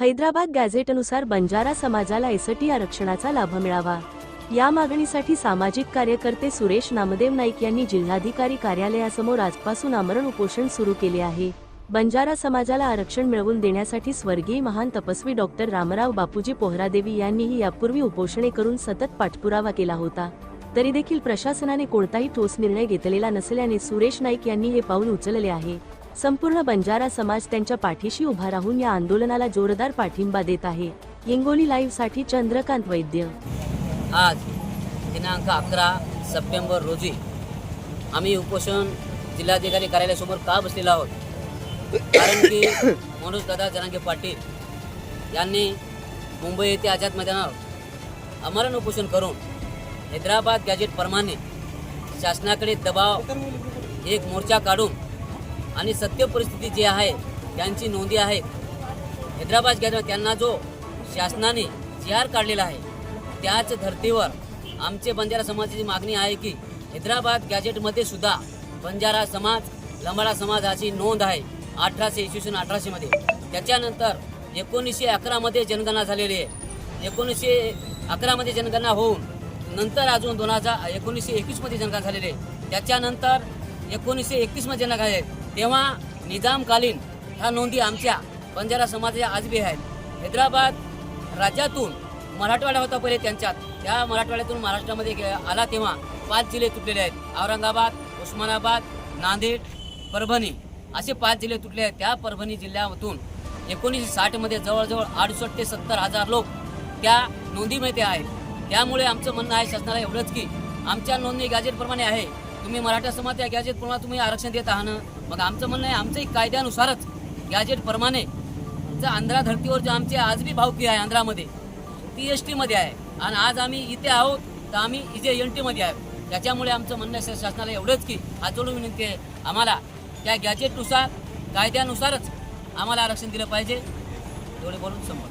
हैदराबाद गॅझेटनुसार बंजारा समाजाला एसटी आरक्षणाचा लाभ मिळावा. या मागणीसाठी सामाजिक कार्यकर्ते सुरेश नामदेव नाईक यांनी जिल्हाधिकारी कार्यालयासमोर आजपासून आमरण उपोषण सुरू केले आहे. बंजारा समाजाला आरक्षण मिळवून देण्यासाठी स्वर्गीय महान तपस्वी डॉक्टर रामराव बापूजी पोहरादेवी यांनीही यापूर्वी उपोषणे करून सतत पाठपुरावा केला होता. तरी देखील प्रशासनाने कोणताही ठोस निर्णय घेतलेला नसल्याने सुरेश नाईक यांनी हे पाऊल उचलले आहे. संपूर्ण बंजारा समाज त्यांच्या पाठीशी उभा राहून या आंदोलनाला जोरदार पाठिंबा देत आहे. हिंगोली लाईव्हसाठी चंद्रकांत वैद्य. आज दिनांक अकरा सप्टेंबर रोजी आम्ही उपोषण जिल्हाधिकारी कार्यालयासमोर का बसलेलो आहोत? कारण की मनोज दादा जनांगे पाटील यांनी मुंबई येथे आझाद मैदानावर अमरण उपोषण करून हैदराबाद गॅजेटप्रमाणे शासनाकडे दबाव एक मोर्चा काढून आणि सत्य परिस्थिती जी आहे त्यांची नोंदी आहे. हैदराबाद गॅजेट त्यांना जो शासनाने जी आर काढलेला आहे त्याच धर्तीवर आमचे बंजारा समाजाची मागणी आहे की हैदराबाद गॅजेटमध्ये सुद्धा बंजारा समाज लंबाडा समाज अशी नोंद आहे अठराशे इसवी सन अठराशेमध्ये त्याच्यानंतर एकोणीसशे अकरामध्ये जनगणना झालेली आहे. एकोणीसशे अकरामध्ये जनगणना होऊन नंतर अजून दोन हजार एकोणीसशे एकवीसमध्ये जनगणना झालेली आहे. त्याच्यानंतर एकोणीसशे एकतीसमध्ये जनगणना आहे. तेव्हा निजामकालीन ह्या नोंदी आमच्या बंजारा समाजाच्या आजबी आहेत. हैदराबाद राज्यातून मराठवाडा होता पहिले त्यांच्यात. त्या मराठवाड्यातून महाराष्ट्रामध्ये आला तेव्हा पाच जिल्हे तुटलेले आहेत. औरंगाबाद उस्मानाबाद नांदेड परभणी. असे पाच जिल्हे तुटले आहेत. त्या परभणी जिल्ह्यातून एकोणीसशे साठमध्ये जवळजवळ अडुसष्ट ते सत्तर हजार लोक त्या नोंदीमध्ये आहेत. त्यामुळे आमचं म्हणणं आहे शासनाला एवढंच की आमच्या नोंदणी गॅजेटप्रमाणे आहे. तुम्ही मराठा समाज या गॅजेटप्रमाणे तुम्ही आरक्षण देत आहात मग आमचं म्हणणं आहे आमचंही कायद्यानुसारच गॅजेटप्रमाणे जर आंध्रा धर्तीवर जे आमची आज बी भावकी आहे आंध्रामध्ये ती एस टीमध्ये आहे. आणि आज आम्ही इथे आहोत तर आम्ही इथे एन टीमध्ये आहोत त्याच्यामुळे आमचं म्हणणं शासनाला एवढंच की हात जोडून विनंती आहे आम्हाला त्या गॅजेटनुसार कायद्यानुसारच आम्हाला आरक्षण दिलं पाहिजे. एवढे बोलून समोर